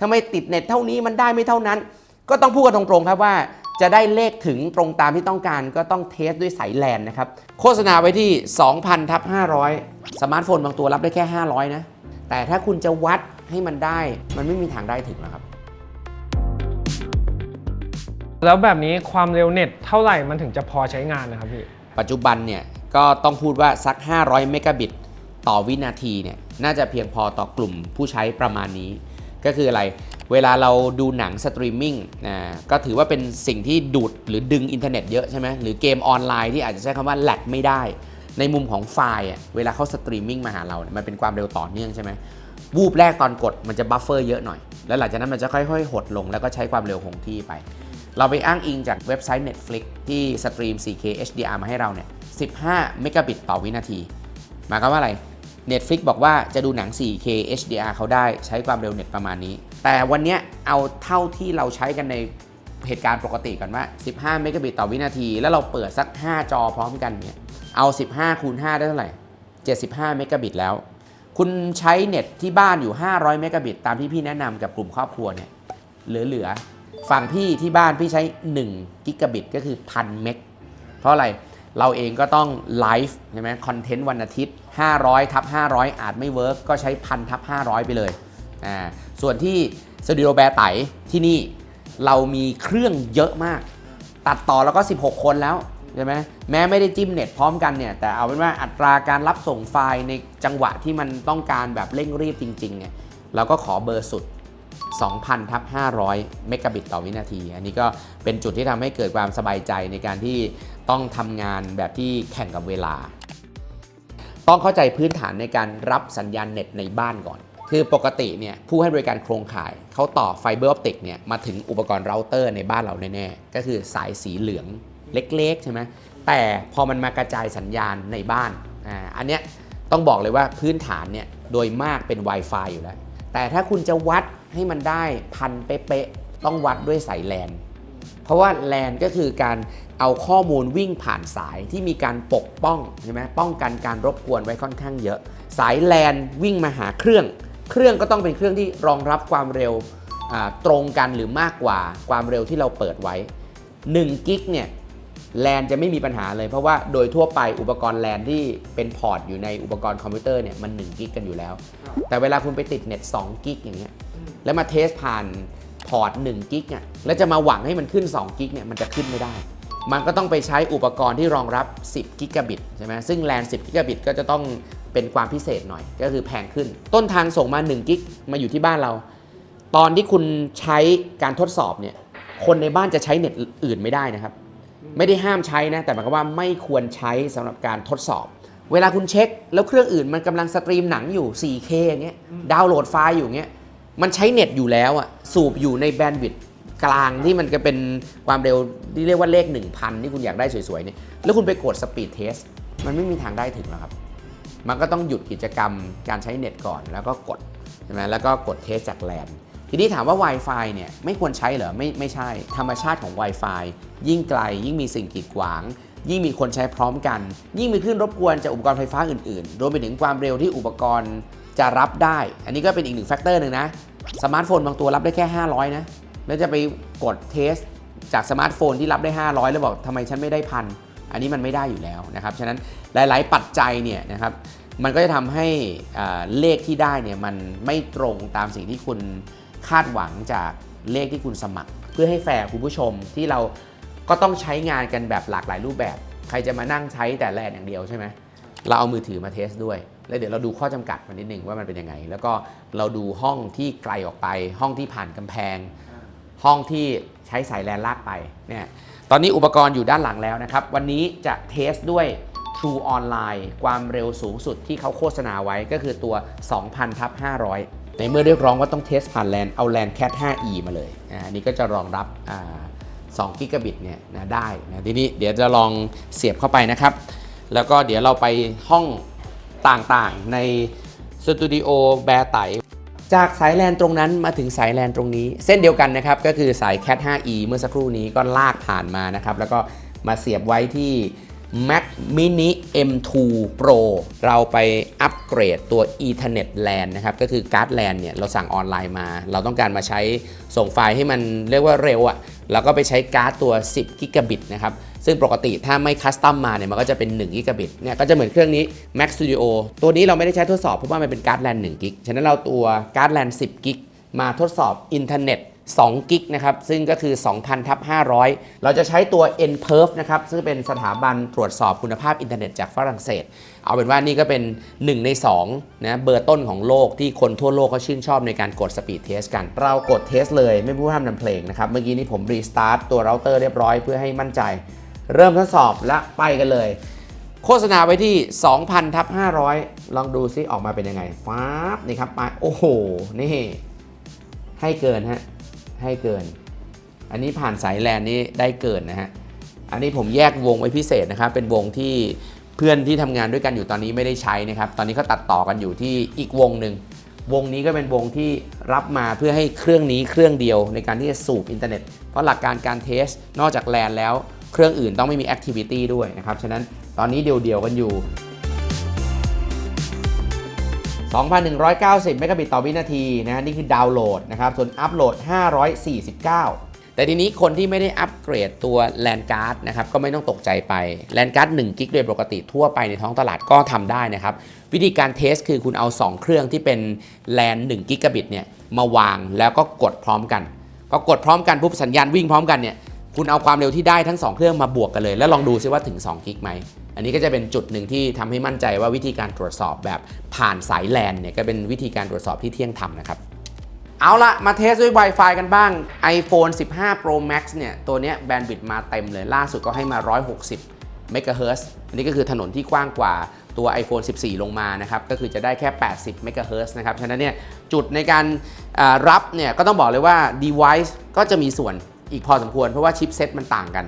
ทำไมติดเน็ตเท่านี้มันได้ไม่เท่านั้น ก็ต้องพูดกันตรงๆครับว่าจะได้เลขถึงตรงตามที่ต้องการก็ต้องเทสด้วยสายแลนนะครับ โฆษณาไว้ที่ 2,000ทับ500 สมาร์ทโฟนบางตัวรับได้แค่ 500 นะ แต่ถ้าคุณจะวัดให้มันได้ มันไม่มีทางได้ถึงหรอกครับ แล้วแบบนี้ความเร็วเน็ตเท่าไหร่มันถึงจะพอใช้งานนะครับพี่ ปัจจุบันเนี่ย ก็ต้องพูดว่าสัก 500 เมกะบิต ต่อวินาทีเนี่ย น่าจะเพียงพอต่อกลุ่มผู้ใช้ประมาณนี้ ก็คืออะไร เวลาเราดูหนังสตรีมมิ่งนะก็ถือว่าเป็นสิ่งที่ดูดหรือดึงอินเทอร์เน็ตเยอะใช่ไหมหรือเกมออนไลน์ที่อาจจะใช้คำว่าแลกไม่ได้ ในมุมของไฟล์อะเวลาเขาสตรีมมิ่งมาหาเรา มันเป็นความเร็วต่อเนื่องใช่ไหมวูบแรกตอนกดมันจะบัฟเฟอร์เยอะหน่อย แล้วหลังจากนั้นมันจะค่อยๆ หดลงแล้วก็ใช้ความเร็วคงที่ไป เราไปอ้างอิงจากเว็บไซต์ Netflix ที่สตรีม 4K HDR มาให้เราเนี่ย 15 เมกะบิตต่อวินาที หมายความว่าอะไร Netflix บอกว่าจะดูหนัง 4K HDR เขาได้ใช้ความเร็วเน็ตประมาณนี้ แต่วันนี้เอาเท่าที่เราใช้กันในเหตุการณ์ปกติกันว่า 15 เมกะบิตต่อวินาที แล้วเราเปิดสัก 5 จอพร้อมกันเนี่ยเอา 15 คูณ 5 ได้เท่าไหร่ 75 เมกะบิตแล้ว คุณใช้เน็ตที่บ้านอยู่ 500 เมกะบิตตามที่พี่แนะนำกับกลุ่มครอบครัวเนี่ยเหลือๆ ฝั่งพี่ที่บ้านพี่ใช้1กิกะบิตก็คือพันเมก เพราะอะไร เราเองก็ต้องไลฟ์ใช่ไหมคอนเทนต์วันอาทิตย์ 500ทับ500 อาจไม่เวิร์กก็ใช้พันทับ500 ไปเลยอ่าส่วนที่สตูดิโอแบร์ไตที่นี่เรามีเครื่องเยอะมาก ตัดต่อแล้วก็ 16 คนแล้วใช่ไหมแม้ไม่ได้จิ้มเน็ตพร้อมกันเนี่ยแต่เอาเป็นว่าอัตราการรับส่งไฟล์ในจังหวะที่มันต้องการแบบเร่งรีบจริงๆเนี่ยเราก็ขอเบอร์สุด 2,000ทับ500 เมกะบิตต่อวินาที อันนี้ก็เป็นจุดที่ทำให้เกิดความสบายใจในการที่ต้องทำงานแบบที่แข่งกับเวลา ต้องเข้าใจพื้นฐานในการรับสัญญาณเน็ตในบ้านก่อน คือปกติเนี่ยผู้ให้บริการโครงข่าย เขาต่อไฟเบอร์ออปติกเนี่ยมาถึงอุปกรณ์เราเตอร์ในบ้านเราแน่ๆ ก็คือสายสีเหลืองเล็กๆใช่ไหมแต่พอมันมากระจายสัญญาณในบ้านอ่าอันเนี้ยต้องบอกเลยว่าพื้นฐานเนี่ยโดยมากเป็น Wi-Fi อยู่แล้ว แต่ถ้าคุณจะวัด ให้มันได้พันเป๊ะๆต้องวัดด้วยสายแลนเพราะว่าแลนก็คือการเอาข้อมูลวิ่งผ่านสายที่มีการปกป้องใช่ไหมป้องกันการรบกวนไว้ค่อนข้างเยอะ สายแลนวิ่งมาหาเครื่อง เครื่องก็ต้องเป็นเครื่องที่รองรับความเร็วอ่าตรงกันหรือมากกว่าความเร็วที่เราเปิดไว้1กิกเนี่ยแลนจะไม่มีปัญหาเลยเพราะว่าโดยทั่วไปอุปกรณ์แลนที่เป็นพอร์ตอยู่ในอุปกรณ์คอมพิวเตอร์เนี่ยมัน1กิกกันอยู่แล้ว แต่เวลาคุณไปติดเน็ต2กิกอย่างเงี้ย แล้วมาเทสผ่านพอร์ต1กิกอะแล้วจะมาหวังให้มันขึ้น2กิกเนี่ยมันจะขึ้นไม่ได้ มันก็ต้องไปใช้อุปกรณ์ที่รองรับ 10 กิกะบิตใช่ไหมซึ่งแลน10 กิกะบิตก็จะต้องเป็นความพิเศษหน่อยก็คือแพงขึ้น ต้นทางส่งมา1กิกมาอยู่ที่บ้านเรา ตอนที่คุณใช้การทดสอบเนี่ยคนในบ้านจะใช้เน็ตอื่นไม่ได้นะครับ ไม่ได้ห้ามใช้นะแต่หมายความว่าไม่ควรใช้สำหรับการทดสอบ เวลาคุณเช็ค แล้วเครื่องอื่นมันกำลังสตรีมหนังอยู่ 4K อย่างเงี้ยดาวน์โหลดไฟล์อยู่อย่างเงี้ย มันใช้เน็ตอยู่แล้วอะสูบอยู่ในแบนด์วิดต์กลางที่มันจะเป็นความเร็วที่เรียกว่าเลข 1,000 ที่คุณอยากได้สวยๆเนี่ยแล้วคุณไปกดสปีดเทสมันไม่มีทางได้ถึงหรอกครับ มันก็ต้องหยุดกิจกรรมการใช้เน็ตก่อนแล้วก็กดใช่ไหมแล้วก็กดเทสจากแลนทีนี้ถามว่า Wi-Fi เนี่ยไม่ควรใช้เหรอไม่ไม่ใช่ ธรรมชาติของ Wi-Fi ยิ่งไกล ยิ่งมีสิ่งกีดขวาง ยิ่งมีคนใช้พร้อมกัน ยิ่งมีคลื่นรบกวนจากอุปกรณ์ไฟฟ้าอื่นๆ รวมไปถึงความเร็วที่อุปกรณ์ จะรับได้ อันนี้ก็เป็นอีกหนึ่งแฟกเตอร์หนึ่งนะ สมาร์ทโฟนบางตัวรับได้แค่ 500 นะ แล้วจะไปกดเทสจากสมาร์ทโฟนที่รับได้ 500 แล้วบอกทำไมฉันไม่ได้พัน อันนี้มันไม่ได้อยู่แล้วนะครับ ฉะนั้นหลาย ๆ ปัจจัยเนี่ยนะครับ มันก็จะทำให้เลขที่ได้เนี่ยมันไม่ตรงตามสิ่งที่คุณคาดหวังจากเลขที่คุณสมัคร เพื่อให้แฟร์คุณผู้ชมที่เราก็ต้องใช้งานกันแบบหลากหลายรูปแบบ ใครจะมานั่งใช้แต่แลนอย่างเดียวใช่ไหมเราเอามือถือมาเทสด้วย แล้วเดี๋ยวเราดูข้อจำกัดมันนิดนึงว่ามันเป็นยังไง แล้วก็เราดูห้องที่ไกลออกไป ห้องที่ผ่านกำแพง ห้องที่ใช้สายแลนลากไปเนี่ยตอนนี้อุปกรณ์อยู่ด้านหลังแล้วนะครับ วันนี้จะเทสด้วย True Online ความเร็วสูงสุดที่เขาโฆษณาไว้ก็คือตัว 2,000ทับ500 ในเมื่อเรียกร้องว่าต้องเทสผ่านแลนเอาแลน Cat 5e มาเลยอ่าอันนี้ก็จะรองรับอ่า2กิกะบิตเนี่ยนะได้นะทีนี้เดี๋ยวจะลองเสียบเข้าไปนะครับ แล้วก็เดี๋ยวเราไปห้อง ต่างๆ ในสตูดิโอแบร์ไตจากสายแลนตรงนั้นมาถึงสายแลนตรงนี้ เส้นเดียวกันนะครับก็คือสาย Cat 5e เมื่อสักครู่นี้ก็ลากผ่านมานะครับแล้วก็มาเสียบไว้ที่ Mac Mini M2 Pro เราไปอัปเกรดตัว Ethernet LAN นะครับ ก็คือการ์ด LAN เนี่ย เราสั่งออนไลน์มา เราต้องการมาใช้ส่งไฟล์ให้มันเรียกว่าเร็วอะ่ะเราก็ไปใช้การ์ดตัว 10 กิกะบิตนะครับ ซึ่งปกติถ้าไม่คัสตอมมาเนี่ย มันก็จะเป็น 1 กิกะบิต เนี่ย ก็จะเหมือนเครื่องนี้ Mac Studio ตัวนี้เราไม่ได้ใช้ทดสอบเพราะว่ามันเป็นการ์ด LAN 1 กิก ฉะนั้นเราตัวการ์ด LAN 10 กิกมาทดสอบอินเทอร์เน็ต 2กิกนะครับ ซึ่งก็คือ 2,000ทับ500 เราจะใช้ตัว NPerf นะครับ ซึ่งเป็นสถาบันตรวจสอบคุณภาพอินเทอร์เน็ตจากฝรั่งเศส เอาเป็นว่านี่ก็เป็น 1 ใน2นะเบอร์ต้นของโลกที่คนทั่วโลกเขาชื่นชอบในการกดสปีดเทสกัน เรากดเทสเลยไม่พูดห้ามนำเพลงนะครับ เมื่อกี้นี้ผมรีสตาร์ตตัวเราเตอร์เรียบร้อยเพื่อให้มั่นใจ เริ่มทดสอบและไปกันเลย โฆษณาไว้ที่ 2,000ทับ500 ลองดูซิออกมาเป็นยังไงฟ้าบนี่ครับมาโอ้โหนี่ให้เกินฮะ ให้เกิน อันนี้ผ่านสายแลนนี่ได้เกินนะฮะ อันนี้ผมแยกวงไว้พิเศษนะครับ เป็นวงที่เพื่อนที่ทำงานด้วยกันอยู่ตอนนี้ไม่ได้ใช้นะครับ ตอนนี้เขาตัดต่อกันอยู่ที่อีกวงหนึ่ง วงนี้ก็เป็นวงที่รับมาเพื่อให้เครื่องนี้เครื่องเดียวในการที่จะสูบอินเทอร์เน็ต เพราะหลักการการเทส นอกจากแลนแล้ว เครื่องอื่นต้องไม่มีแอคทิวิตี้ด้วยนะครับ ฉะนั้นตอนนี้เดียวๆกันอยู่ 2,190 เมกะบิตต่อวินาทีนะฮะนี่คือดาวน์โหลดนะครับ ส่วนอัปโหลด 549 แต่ทีนี้คนที่ไม่ได้อัปเกรดตัวแลนการ์ดนะครับก็ไม่ต้องตกใจไปแลนการ์ด1กิกโดยปกติทั่วไปในท้องตลาดก็ทำได้นะครับ วิธีการเทสคือคุณเอา 2 เครื่องที่เป็นแลน1กิกะบิตเนี่ยมาวางแล้วก็กดพร้อมกันพอกดพร้อมกันปุ๊บสัญญาณวิ่งพร้อมกันเนี่ย คุณเอาความเร็วที่ได้ทั้ง 2 เครื่องมาบวกกันเลย แล้วลองดูซิว่าถึง 2 กิกไหม อันนี้ก็จะเป็นจุดหนึ่งที่ทำให้มั่นใจว่าวิธีการตรวจสอบแบบผ่านสายแลนเนี่ยก็เป็นวิธีการตรวจสอบที่เที่ยงธรรมนะครับเอาละมาเทสด้วย Wi-Fi กันบ้าง iPhone 15 Pro Max เนี่ย ตัวนี้แบนด์วิดต์มาเต็มเลย ล่าสุดก็ให้มา 160เมกะเฮิร์อันนี้ก็คือถนนที่กว้างกว่าตัว iPhone 14 ลงมานะครับ ก็คือจะได้แค่ 80เมกะเฮิร์นะครับ ฉะนั้นเนี่ย จุดในการรับเนี่ย ก็ต้องบอกเลยว่า device ก็จะมีส่วน อีกพอสมควรเพราะว่าชิปเซ็ตมันต่างกัน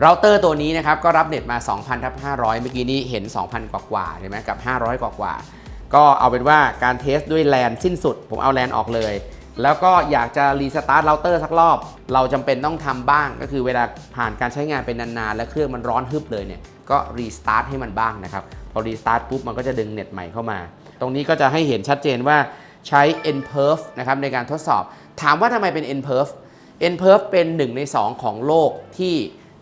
เราเตอร์ตัวนี้นะครับก็รับเน็ตมา 2,000ทับ500 เมื่อกี้นี้เห็น 2,000 กว่ากว่าๆใช่ไหมกับ 500 กว่ากว่าๆก็เอาเป็นว่าการเทสด้วยแลนสิ้นสุด ผมเอาแลนออกเลย แล้วก็อยากจะรีสตาร์ทเราเตอร์สักรอบ เราจำเป็นต้องทำบ้าง ก็คือเวลาผ่านการใช้งานเป็นนานๆ แล้วเครื่องมันร้อนฮึบเลยเนี่ยก็รีสตาร์ทให้มันบ้างนะครับ พอรีสตาร์ทปุ๊บมันก็จะดึงเน็ตใหม่เข้ามา ตรงนี้ก็จะให้เห็นชัดเจนว่าใช้ NPerf นะครับในการทดสอบ ถามว่าทำไมเป็น NPerf NPerf เป็นหนึ่งใน 2 ของโลกที่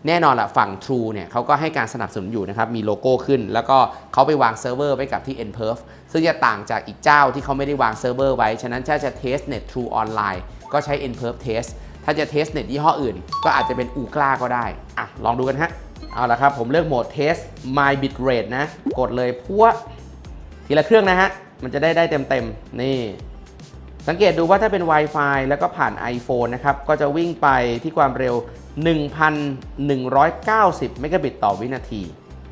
แน่นอนละฝั่ง True เนี่ยเขาก็ให้การสนับสนุนอยู่นะครับ มีโลโก้ขึ้น แล้วก็เขาไปวางเซิร์ฟเวอร์ไว้กับที่ NPerf ซึ่งจะต่างจากอีกเจ้าที่เขาไม่ได้วางเซิร์ฟเวอร์ไว้ ฉะนั้นถ้าจะเทสเน็ต True ออนไลน์ก็ใช้ NPerf Test ถ้าจะเทสเน็ตยี่ห้ออื่น ก็อาจจะเป็น u c l a ก็ได้อะลองดูกันฮะเอาละครับผมเลือกโหมด Test My Bitrate นะ กดเลยพัวทีละเครื่องนะฮะมันจะได้ได้เต็มๆนี่ สังเกตดูว่าถ้าเป็น Wi-Fi แล้วก็ผ่าน iPhone นะครับ ก็จะวิ่งไปที่ความเร็ว 1,190 เมกะบิตต่อวินาที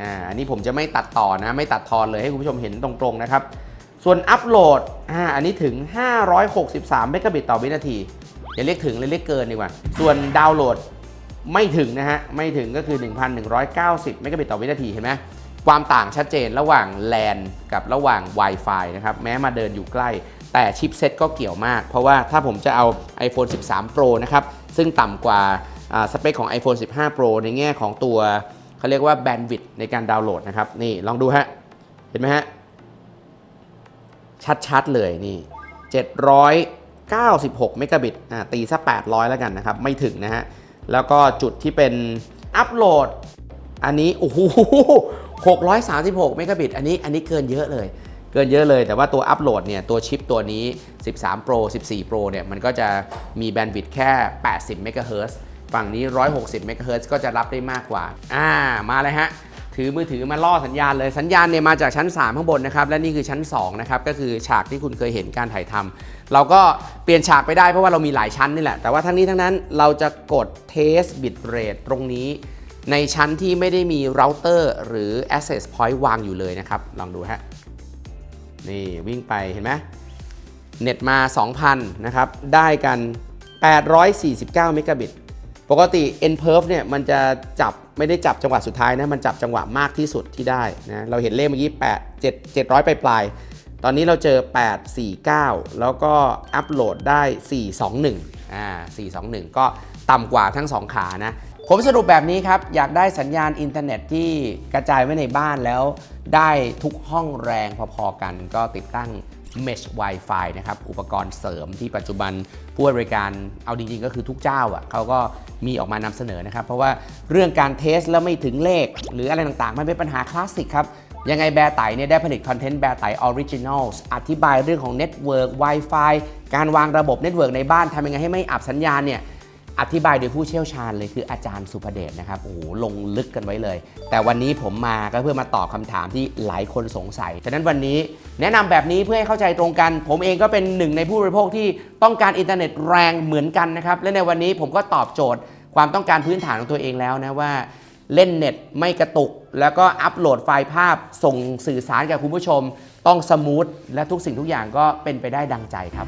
อ่า อันนี้ผมจะไม่ตัดต่อนะ ไม่ตัดทอนเลยให้คุณผู้ชมเห็นตรงๆนะครับ ส่วนอัปโหลด อ่า อันนี้ถึง 563 เมกะบิตต่อวินาที อย่าเรียกถึงเลยเรียกเกินดีกว่า ส่วนดาวน์โหลดไม่ถึงนะฮะ ไม่ถึงก็คือ 1,190 เมกะบิตต่อวินาที เห็นไหมความต่างชัดเจนระหว่าง LAN กับระหว่าง Wi-Fi นะครับ แม้มาเดินอยู่ใกล้ แต่ชิปเซ็ตก็เกี่ยวมาก เพราะว่าถ้าผมจะเอา iPhone 13 Pro นะครับ ซึ่งต่ำกว่าสเปคของ iPhone 15 Pro ในแง่ของตัวเขาเรียกว่าแบนด์วิดต์ในการดาวน์โหลดนะครับ นี่ลองดูฮะ เห็นไหมฮะ ชัดๆเลยนี่ 796 เมกะบิตอ่าตีซะ 800 แล้วกันนะครับ ไม่ถึงนะฮะ แล้วก็จุดที่เป็นอัปโหลด อันนี้ โอ้โห636 เมกะบิต อันนี้ อันนี้เกินเยอะเลย เกินเยอะเลย แต่ว่าตัวอัปโหลดเนี่ยตัวชิปตัวนี้ 13 Pro 14 Pro เนี่ยมันก็จะมีแบนด์วิดต์แค่ 80เมกะเฮิรตซ์ฝั่งนี้ 160เมกะเฮิรตซ์ก็จะรับได้มากกว่า อ่า มาเลยฮะ ถือมือถือมาล่อสัญญาณเลย สัญญาณเนี่ยมาจากชั้น 3 ข้างบนนะครับ และนี่คือชั้น 2 นะครับ ก็คือฉากที่คุณเคยเห็นการถ่ายทำเราก็เปลี่ยนฉากไปได้เพราะว่าเรามีหลายชั้นนี่แหละ แต่ว่าทั้งนี้ทั้งนั้นเราจะกด Test Bit Rate ตรงนี้ ในชั้นที่ไม่ได้มีเราเตอร์หรือ Access Point วางอยู่เลยนะครับ ลองดูฮะ นี่วิ่งไปเห็นไหมเน็ตมา 2,000 นะครับ ได้กัน 849 เมกะบิต ปกติ NPerf เนี่ยมันจะจับไม่ได้จับจังหวะสุดท้ายนะ มันจับจังหวะมากที่สุดที่ได้นะ เราเห็นเลขเมื่อกี้8 7 700 ปลายปลาย ตอนนี้เราเจอ 849 แล้วก็อัปโหลดได้ 421 อ่า 421 ก็ต่ำกว่าทั้ง 2 ขานะ ผมสรุปแบบนี้ครับ อยากได้สัญญาณอินเทอร์เน็ตที่กระจายไว้ในบ้านแล้ว ได้ทุกห้องแรงพอๆกัน ก็ติดตั้ง Mesh Wi-Fi นะครับ อุปกรณ์เสริมที่ปัจจุบันผู้บริการเอาจริงๆ ก็คือทุกเจ้าอะเขาก็มีออกมานำเสนอนะครับ เพราะว่าเรื่องการเทสแล้วไม่ถึงเลข หรืออะไรต่างๆ มันเป็นปัญหาคลาสสิกครับ ยังไงแบร์ไตเนี่ยได้ผลิตคอนเทนต์แบร์ไตออริจินอลอธิบายเรื่องของเน็ตเวิร์ก Wi-Fi การวางระบบเน็ตเวิร์กในบ้านทำยังไงให้ไม่อับสัญญาณเนี่ย อธิบายโดยผู้เชี่ยวชาญเลยคืออาจารย์สุภเดชนะครับโอ้โหลงลึกกันไว้เลย แต่วันนี้ผมมาก็เพื่อมาตอบคำถามที่หลายคนสงสัยฉะนั้นวันนี้แนะนำแบบนี้เพื่อให้เข้าใจตรงกัน ผมเองก็เป็นหนึ่งในผู้บริโภคที่ต้องการอินเทอร์เน็ตแรงเหมือนกันนะครับและในวันนี้ผมก็ตอบโจทย์ ความต้องการพื้นฐานของตัวเองแล้วนะว่าเล่นเน็ตไม่กระตุก แล้วก็อัปโหลดไฟล์ภาพส่งสื่อสารกับคุณผู้ชม ต้องสมูทและทุกสิ่งทุกอย่างก็เป็นไปได้ดังใจครับ